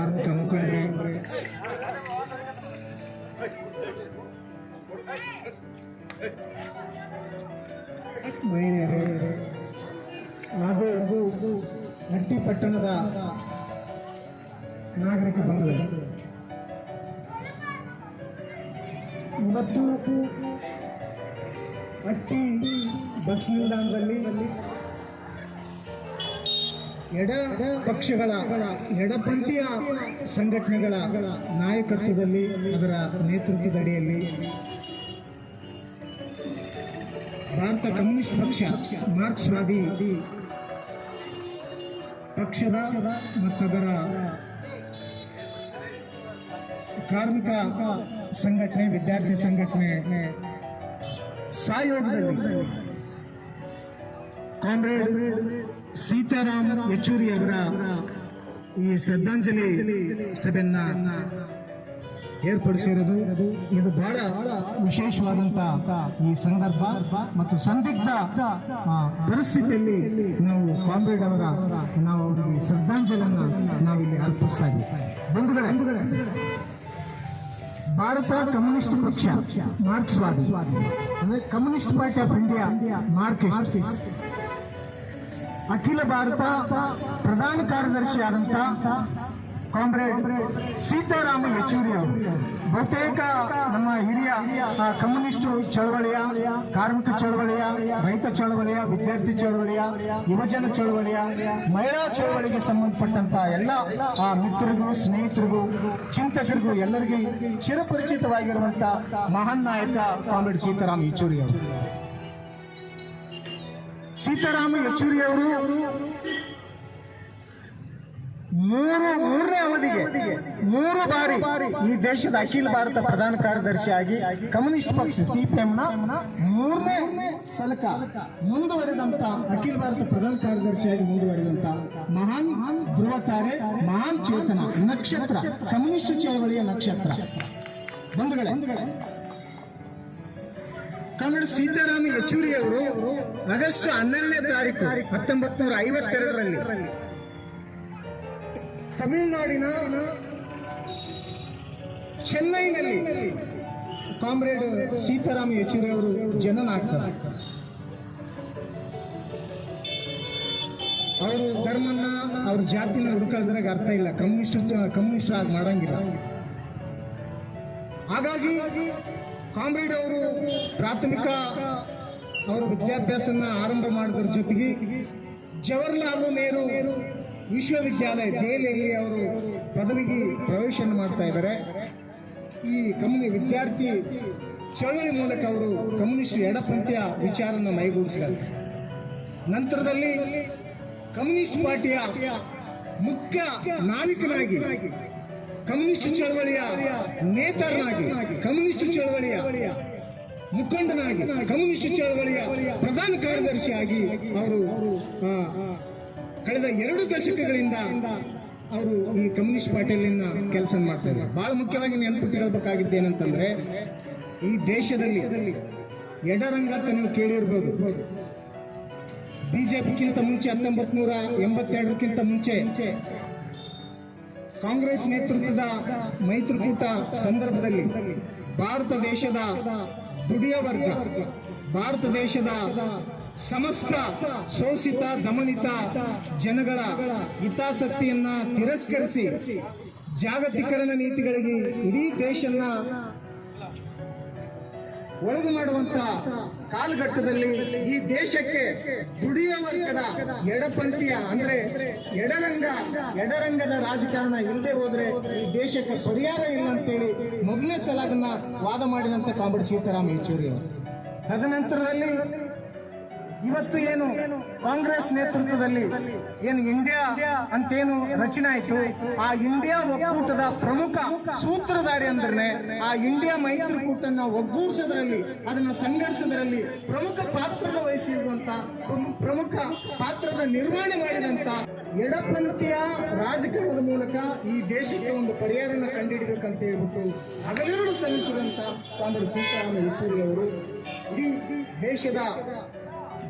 ಕಾರ್ಮಿಕ ಮುಖಂಡರೇ ಮಹಿಳೆಯರೇ ಹಾಗೂ ಹಟ್ಟಿ ಪಟ್ಟಣದ ನಾಗರಿಕ ಬಂದಿದೆ ಇವತ್ತು ಹಟ್ಟಿ ಬಸ್ ನಿಲ್ದಾಣದಲ್ಲಿ ಎಡ ಪಕ್ಷಗಳ ಎಡಪಂಥೀಯ ಸಂಘಟನೆಗಳ ನಾಯಕತ್ವದಲ್ಲಿ ಅದರ ನೇತೃತ್ವದಡಿಯಲ್ಲಿ ಭಾರತ ಕಮ್ಯುನಿಸ್ಟ್ ಪಕ್ಷ, ಮಾರ್ಕ್ಸ್ವಾದಿ ಪಕ್ಷದ ಮತ್ತದರ ಕಾರ್ಮಿಕ ಸಂಘಟನೆ, ವಿದ್ಯಾರ್ಥಿ ಸಂಘಟನೆ ಸಹಯೋಗದಲ್ಲಿ ಕಾಮ್ರೇಡ್ ಸೀತಾರಾಮ್ ಯೆಚೂರಿ ಅವರ ಈ ಶ್ರದ್ಧಾಂಜಲಿ ಸಭೆಯನ್ನ ಏರ್ಪಡಿಸಿರೋದು ಇದು ಬಹಳ ವಿಶೇಷವಾದಂತ ಈ ಸಂದರ್ಭ ಮತ್ತು ಸಂದಿಗ್ಧ ಪರಿಸ್ಥಿತಿಯಲ್ಲಿ ನಾವು ಕಾಮ್ರೇಡ್ ಅವರ, ನಾವು ಅವರಿಗೆ ಶ್ರದ್ಧಾಂಜಲಿಯನ್ನು ನಾವು ಇಲ್ಲಿ ಅರ್ಪಿಸ್ತಾ ಇದ್ದೀವಿ. ಬಂಧುಗಳೇ, ಭಾರತ ಕಮ್ಯುನಿಸ್ಟ್ ಪಕ್ಷ, ಮಾರ್ಕ್ಸ್ವಾದಿ, ಅಂದ್ರೆ communist party of India, Marxist. ಅಖಿಲ ಭಾರತ ಪ್ರಧಾನ ಕಾರ್ಯದರ್ಶಿ ಆದಂತ ಕಾಮ್ರೇಡ್ ಸೀತಾರಾಮ ಯೆಚೂರಿ ಅವರು. ಬಹುತೇಕ ನಮ್ಮ ಹಿರಿಯ ಕಮ್ಯುನಿಸ್ಟ್ ಚಳವಳಿಯ, ಕಾರ್ಮಿಕ ಚಳವಳಿಯ, ರೈತ ಚಳವಳಿಯ, ವಿದ್ಯಾರ್ಥಿ ಚಳವಳಿಯ, ಯುವಜನ ಚಳವಳಿಯ, ಮಹಿಳಾ ಚಳವಳಿಗೆ ಸಂಬಂಧಪಟ್ಟಂತ ಎಲ್ಲ, ಆ, ಮಿತ್ರರಿಗೂ, ಸ್ನೇಹಿತರಿಗೂ, ಚಿಂತಕರಿಗೂ ಎಲ್ಲರಿಗೂ ಚಿರಪರಿಚಿತವಾಗಿರುವಂಥ ಮಹಾನ್ ನಾಯಕ ಕಾಮ್ರೇಡ್ ಸೀತಾರಾಮ ಯೆಚೂರಿ ಅವರು. ಸೀತಾರಾಮ ಯೆಚೂರಿ ಅವರು ಮೂರು, ಮೂರನೇ ಅವಧಿಗೆ, ಮೂರು ಬಾರಿ ಈ ದೇಶದ ಅಖಿಲ ಭಾರತ ಪ್ರಧಾನ ಕಾರ್ಯದರ್ಶಿಯಾಗಿ ಕಮ್ಯುನಿಸ್ಟ್ ಪಕ್ಷ ಸಿಪಿಎಂನ ಮೂರನೇ ಸಲಕ ಮುಂದುವರೆದಂತ ಅಖಿಲ ಭಾರತ ಪ್ರಧಾನ ಕಾರ್ಯದರ್ಶಿಯಾಗಿ ಮುಂದುವರೆದಂತ ಮಹಾನ್ ಧ್ರುವ ತಾರೆ ಮಹಾನ್ ಚೇತನ ನಕ್ಷತ್ರ, ಕಮ್ಯುನಿಸ್ಟ್ ಚಳವಳಿಯ ನಕ್ಷತ್ರ. ಬಂಧುಗಳೇ ಕನ್ನಡ ಸೀತಾರಾಮ ಯೆಚೂರಿ ಅವರು ಆಗಸ್ಟ್ ಹನ್ನೆರಡನೇ ತಾರೀಕು ಹತ್ತೊಂಬತ್ ನೂರ ಐವತ್ತೆರಡರಲ್ಲಿ ತಮಿಳುನಾಡಿನ ಚೆನ್ನೈನಲ್ಲಿ ಕಾಮ್ರೇಡ್ ಸೀತಾರಾಮ ಯೆಚೂರಿ ಅವರು ಜನನ ಆಗ್ತಾರೆ ಅವರು ಧರ್ಮನ್ನ ಅವ್ರ ಜಾತಿನ ಹುಡುಕಳಿದ್ರಾಗ ಅರ್ಥ ಇಲ್ಲ. ಕಮ್ಯುನಿಸ್ಟ್ ಕಮ್ಯುನಿಸ್ಟ್ ಆಗಿ ಮಾಡಂಗಿಲ್ಲ. ಹಾಗಾಗಿ ಕಾಮ್ರೇಡ್ ಅವರು ಪ್ರಾಥಮಿಕ ಅವರ ವಿದ್ಯಾಭ್ಯಾಸನ ಆರಂಭ ಮಾಡಿದ್ರ ಜೊತೆಗೆ ಜವಾಹರ್ಲಾಲ್ ನೆಹರು ವಿಶ್ವವಿದ್ಯಾಲಯ ದೆಹಲಿಯಲ್ಲಿ ಅವರು ಪದವಿಗೆ ಪ್ರವೇಶ ಮಾಡ್ತಾ ಇದ್ದಾರೆ. ಈ ಕಮ್ಯುನಿ ವಿದ್ಯಾರ್ಥಿ ಚಳವಳಿ ಮೂಲಕ ಅವರು ಕಮ್ಯುನಿಸ್ಟ್ ಎಡಪಂಥೀಯ ವಿಚಾರನ ಮೈಗೂಡಿಸಿದ್ದಾರೆ. ನಂತರದಲ್ಲಿ ಕಮ್ಯುನಿಸ್ಟ್ ಪಾರ್ಟಿಯ ಮುಖ್ಯ ನಾವಿಕನಾಗಿ ಕಮ್ಯುನಿಸ್ಟ್ ಚಳವಳಿಯ ನೇತಾರನಾಗಿ, ಕಮ್ಯುನಿಸ್ಟ್ ಚಳವಳಿಯ ಮುಖಂಡನಾಗಿ, ಕಮ್ಯುನಿಸ್ಟ್ ಚಳವಳಿಯ ಪ್ರಧಾನ ಕಾರ್ಯದರ್ಶಿಯಾಗಿ ಅವರು ಕಳೆದ ಎರಡು ದಶಕಗಳಿಂದ ಅವರು ಈ ಕಮ್ಯುನಿಸ್ಟ್ ಪಾರ್ಟಿಯಲ್ಲಿನ ಕೆಲಸ ಮಾಡ್ತಾರೆ ಬಹಳ ಮುಖ್ಯವಾಗಿ ನೆನಪಿಟ್ಟಿರಬೇಕಾಗಿದ್ದೇನಂತಂದ್ರೆ ಈ ದೇಶದಲ್ಲಿ ಎಡರಂಗ ನೀವು ಕೇಳಿರ್ಬೋದು. ಬಿಜೆಪಿಗಿಂತ ಮುಂಚೆ ಹತ್ತೊಂಬತ್ ನೂರ ಎಂಬತ್ತೆರಡಕ್ಕಿಂತ ಮುಂಚೆ ಕಾಂಗ್ರೆಸ್ ನೇತೃತ್ವದ ಮೈತ್ರಿಕೂಟ ಸಂದರ್ಭದಲ್ಲಿ ಭಾರತ ದೇಶದ ದುಡಿಯ ವರ್ಗ, ಭಾರತ ದೇಶದ ಸಮಸ್ತ ಶೋಷಿತ, ದಮನಿತ ಜನಗಳ ಹಿತಾಸಕ್ತಿಯನ್ನ ತಿರಸ್ಕರಿಸಿ ಜಾಗತೀಕರಣ ನೀತಿಗಳಿಗೆ ಇಡೀ ದೇಶನ್ನ ಒಳಗು ಮಾಡುವಂತ ಕಾಲಘಟ್ಟದಲ್ಲಿ ಈ ದೇಶಕ್ಕೆ ದುಡಿಯುವ ವರ್ಗದ ಎಡಪಂಥೀಯ ಅಂದ್ರೆ ಎಡರಂಗ, ಎಡರಂಗದ ರಾಜಕಾರಣ ಇಲ್ಲದೆ ಹೋದ್ರೆ ಈ ದೇಶಕ್ಕೆ ಪರಿಹಾರ ಇಲ್ಲ ಅಂತೇಳಿ ಮೊದಲನೇ ಸಲ ಅದನ್ನ ವಾದ ಮಾಡಿದಂತ ಕಾಂಬಡಿ ಸೀತಾರಾಮ ಯೆಚೂರಿ ಅವರು ತದನಂತರದಲ್ಲಿ ಇವತ್ತು ಏನು ಕಾಂಗ್ರೆಸ್ ನೇತೃತ್ವದಲ್ಲಿ ಏನು ಇಂಡಿಯಾ ಅಂತೇನು ರಚನೆ ಆಯ್ತು? ಆ ಇಂಡಿಯಾ ಒಕ್ಕೂಟದ ಪ್ರಮುಖ ಸೂತ್ರಧಾರಿ ಅಂದ್ರೆ ಆ ಇಂಡಿಯಾ ಮೈತ್ರಿಕೂಟ ಒಗ್ಗೂಡಿಸೋದ್ರಲ್ಲಿ, ಅದನ್ನ ಸಂಘರ್ಷದರಲ್ಲಿ ಪ್ರಮುಖ ಪಾತ್ರ ವಹಿಸಿರುವಂತ ಪ್ರಮುಖ ಪಾತ್ರದ ನಿರ್ವಹಣೆ ಮಾಡಿದಂತ ಎಡಪಂಥೀಯ ರಾಜಕಾರಣದ ಮೂಲಕ ಈ ದೇಶಕ್ಕೆ ಒಂದು ಪರಿಹಾರನ ಕಂಡುಹಿಡಬೇಕಂತ ಹೇಳ್ಬಿಟ್ಟು ಹಗಲಿರುಳು ಶ್ರಮಿಸಿದಂತ ಕಾಂಗ್ರೆಸ್ ಸೀತಾರಾಮ ಯೆಚೂರಿ ಅವರು ಇಡೀ ದೇಶದ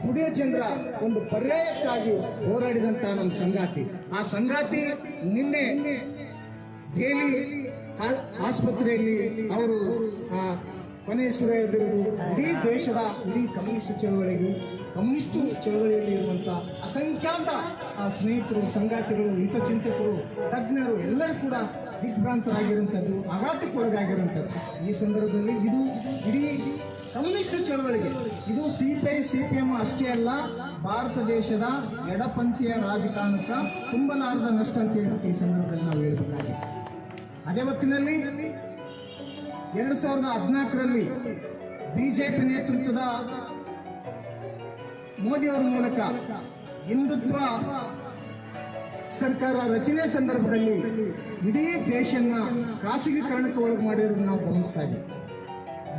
ದುಡಿಯ ಜನರ ಒಂದು ಪರ್ಯಾಯಕ್ಕಾಗಿ ಹೋರಾಡಿದಂತ ನಮ್ಮ ಸಂಗಾತಿ. ಆ ಸಂಗಾತಿ ನಿನ್ನೆ ದೇಲಿ ಆಸ್ಪತ್ರೆಯಲ್ಲಿ ಅವರು ಕೊನೆಯಶ್ವರ ಎಳೆದಿರುವುದು. ಇಡೀ ದೇಶದ ಇಡೀ ಕಮ್ಯುನಿಸ್ಟ್ ಚಳವಳಿಗೆ ಕಮ್ಯುನಿಸ್ಟ್ ಚಳವಳಿಯಲ್ಲಿ ಅಸಂಖ್ಯಾತ ಆ, ಸ್ನೇಹಿತರು ಸಂಗಾತಿಗಳು ಹಿತಚಿಂತಕರು ತಜ್ಞರು ಎಲ್ಲರೂ ಕೂಡ ದಿಗ್ಭ್ರಾಂತರಾಗಿರುವಂಥದ್ದು ಆಘಾತಕ್ಕೊಳಗಾಗಿರುವಂಥದ್ದು ಈ ಸಂದರ್ಭದಲ್ಲಿ ಇದು ಇಡೀ ಕಮ್ಯುನಿಸ್ಟ್ ಚಳವಳಿಗೆ. ಇದು ಸಿಪಿಐ, ಸಿಪಿಎಂ ಅಷ್ಟೇ ಅಲ್ಲ, ಭಾರತ ದೇಶದ ಎಡಪಂಥೀಯ ರಾಜಕಾರಣಕ್ಕೆ ತುಂಬಲಾರದ ನಷ್ಟ ಅಂತ ಈ ಸಂದರ್ಭದಲ್ಲಿ ನಾವು ಹೇಳಬೇಕಾಗಿದೆ. ಅದೇ ಹೊತ್ತಿನಲ್ಲಿ ಎರಡು ಸಾವಿರದ ಹದಿನಾಲ್ಕರಲ್ಲಿ ಬಿಜೆಪಿ ನೇತೃತ್ವದ ಮೋದಿಯವರ ಮೂಲಕ ಹಿಂದುತ್ವ ಸರ್ಕಾರ ರಚನೆ ಸಂದರ್ಭದಲ್ಲಿ ಇಡೀ ದೇಶನ್ನ ಖಾಸಗೀಕರಣಕ್ಕೆ ಒಳಗೆ ಮಾಡಿರೋದನ್ನು ನಾವು ಗಮನಿಸ್ತಾ ಇದ್ದೀವಿ.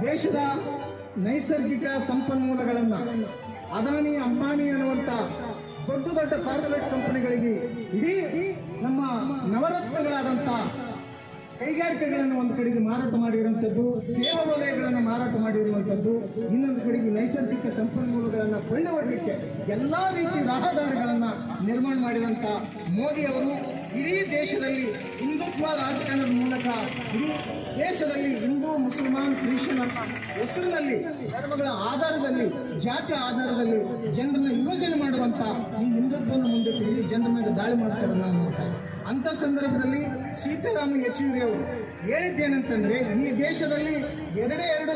ದೇಶದ ನೈಸರ್ಗಿಕ ಸಂಪನ್ಮೂಲಗಳನ್ನು ಅದಾನಿ, ಅಂಬಾನಿ ಅನ್ನುವಂತ ದೊಡ್ಡ ದೊಡ್ಡ ಕಾರ್ಪೊರೇಟ್ ಕಂಪನಿಗಳಿಗೆ ಇಡೀ ನಮ್ಮ ನವರತ್ನಗಳಾದಂಥ ಕೈಗಾರಿಕೆಗಳನ್ನು ಒಂದು ಕಡೆಗೆ ಮಾರಾಟ ಮಾಡಿರುವಂಥದ್ದು, ಸೇವಾ ವಲಯಗಳನ್ನು ಮಾರಾಟ ಮಾಡಿರುವಂಥದ್ದು, ಇನ್ನೊಂದು ಕಡೆಗೆ ನೈಸರ್ಗಿಕ ಸಂಪನ್ಮೂಲಗಳನ್ನು ಕೊಳ್ಳೆ ಎಲ್ಲಾ ರೀತಿ ರಹದಾರಿಗಳನ್ನ ನಿರ್ಮಾಣ ಮಾಡಿದಂತ ಮೋದಿ ಅವರು. ಇಡೀ ದೇಶದಲ್ಲಿ ಹಿಂದುತ್ವ ರಾಜಕಾರಣದ ಮೂಲಕ ಇಡೀ ದೇಶದಲ್ಲಿ ಹಿಂದೂ, ಮುಸಲ್ಮಾನ್, ಕ್ರಿಶ್ಚಿಯನ್ ಹೆಸರಿನಲ್ಲಿ ಧರ್ಮಗಳ ಆಧಾರದಲ್ಲಿ, ಜಾತಿ ಆಧಾರದಲ್ಲಿ ಜನರನ್ನ ವಿಭಜನೆ ಮಾಡುವಂತ ಈ ಹಿಂದುತ್ವವನ್ನು ಮುಂದೆ ಇಡೀ ಜನರ ಮೇಲೆ ದಾಳಿ ಮಾಡ್ತಾರೆ ಇದ್ದೀವಿ. ಅಂತ ಸಂದರ್ಭದಲ್ಲಿ ಸೀತಾರಾಮ ಯೆಚೂರಿ ಅವರು ಹೇಳಿದ್ದೇನಂತಂದ್ರೆ, ಈ ದೇಶದಲ್ಲಿ ಎರಡೇ ಎರಡು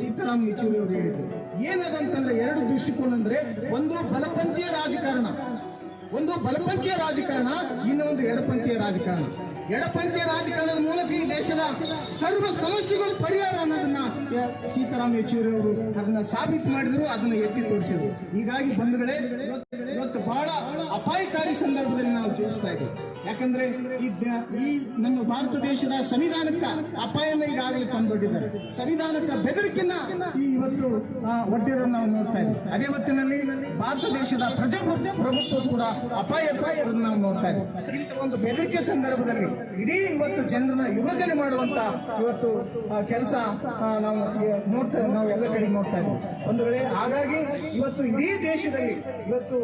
ಸೀತಾರಾಮ ಯೆಚೂರಿ ಅವರು ಹೇಳಿದ್ದು ಏನದಂತಂದ್ರೆ ಎರಡು ದೃಷ್ಟಿಕೋನ ಅಂದ್ರೆ, ಒಂದು ಬಲಪಂಥೀಯ ರಾಜಕಾರಣ ಒಂದು ಬಲಪಂಥೀಯ ರಾಜಕಾರಣ, ಇನ್ನೊಂದು ಎಡಪಂಥೀಯ ರಾಜಕಾರಣ. ಎಡಪಂಥೀಯ ರಾಜಕಾರಣದ ಮೂಲಕ ಈ ದೇಶದ ಸರ್ವ ಸಮಸ್ಯೆಗಳು ಪರಿಹಾರ ಅನ್ನೋದನ್ನ ಸೀತಾರಾಮ್ ಯೆಚೂರಿ ಅವರು ಅದನ್ನ ಸಾಬೀತು ಮಾಡಿದ್ರು, ಅದನ್ನ ಎತ್ತಿ ತೋರಿಸಿದ್ರು. ಹೀಗಾಗಿ ಬಂಧುಗಳೇ ಇವತ್ತು ಬಹಳ ಅಪಾಯಕಾರಿ ಸಂದರ್ಭದಲ್ಲಿ ನಾವು ಜೀವಿಸ್ತಾ ಇದ್ದೀವಿ. ಯಾಕಂದ್ರೆ ಈ ನಮ್ಮ ಭಾರತ ದೇಶದ ಸಂವಿಧಾನಕ್ಕ ಅಪಾಯನ ಈಗಾಗಲೇ ತಂದೊಡ್ಡಿದ್ದಾರೆ. ಸಂವಿಧಾನಕ್ಕ ಬೆದರಿಕೆನ ಈ ಇವತ್ತು ಒಡ್ಡಿರೋದನ್ನ ನಾವು ನೋಡ್ತಾ ಇದ್ದೀವಿ. ಅದೇ ಹೊತ್ತಿನಲ್ಲಿ ಭಾರತ ದೇಶದ ಪ್ರಜಾಪ್ರಭುತ್ವ ಕೂಡ ಅಪಾಯ ನಾವು ನೋಡ್ತಾ ಇದ್ದೀವಿ. ಒಂದು ಬೆದರಿಕೆ ಸಂದರ್ಭದಲ್ಲಿ ಇಡೀ ಇವತ್ತು ಜನರನ್ನ ವಿಭಜನೆ ಮಾಡುವಂತ ಇವತ್ತು ಕೆಲಸ ನಾವು ನೋಡ್ತಾ ನಾವು ಎಲ್ಲ ಕಡೆ ನೋಡ್ತಾ ಇದ್ದೀವಿ. ಒಂದು ವೇಳೆ ಹಾಗಾಗಿ ಇವತ್ತು ಇಡೀ ದೇಶದಲ್ಲಿ ಇವತ್ತು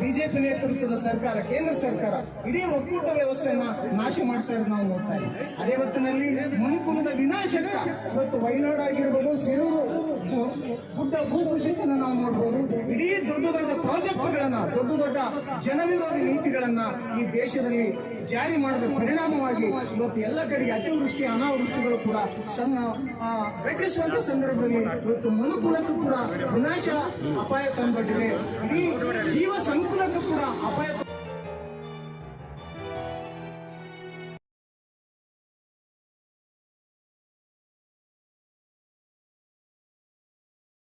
ಬಿಜೆಪಿ ನೇತೃತ್ವದ ಸರ್ಕಾರ, ಕೇಂದ್ರ ಸರ್ಕಾರ ಇಡೀ ಒಕ್ಕೂಟ ವ್ಯವಸ್ಥೆಯನ್ನ ನಾಶ ಮಾಡ್ತಾ ಇರೋದು ನಾವು ನೋಡ್ತಾ ಇದ್ದೀವಿ. ಅದೇ ಹೊತ್ತಿನಲ್ಲಿ ಮನುಕುಲದ ವಿನಾಶಕ ಇವತ್ತು ವಯನಾಡ್ ಆಗಿರ್ಬೋದು, ಸಿರೂರು ಗುಡ್ಡ ಭೂಕುಸಿತನ ನಾವು ನೋಡ್ಬೋದು. ಇಡೀ ದೊಡ್ಡ ದೊಡ್ಡ ಪ್ರಾಜೆಕ್ಟ್ಗಳನ್ನ, ದೊಡ್ಡ ದೊಡ್ಡ ಜನವಿರೋಧಿ ನೀತಿಗಳನ್ನ ಈ ದೇಶದಲ್ಲಿ ಜಾರಿ ಮಾಡಿದ ಪರಿಣಾಮವಾಗಿ ಇವತ್ತು ಎಲ್ಲ ಕಡೆ ಅತಿವೃಷ್ಟಿ, ಅನಾವೃಷ್ಟಿಗಳು ಕೂಡ ಸಣ್ಣ ಘಟಿಸುವಂತ ಸಂದರ್ಭದಲ್ಲಿ ಇವತ್ತು ಮನುಕುಲಕ್ಕೂ ಕೂಡ ವಿನಾಶ ಅಪಾಯ ತಂದ್ಬಿಟ್ಟಿದೆ. ಇಡೀ ಜೀವ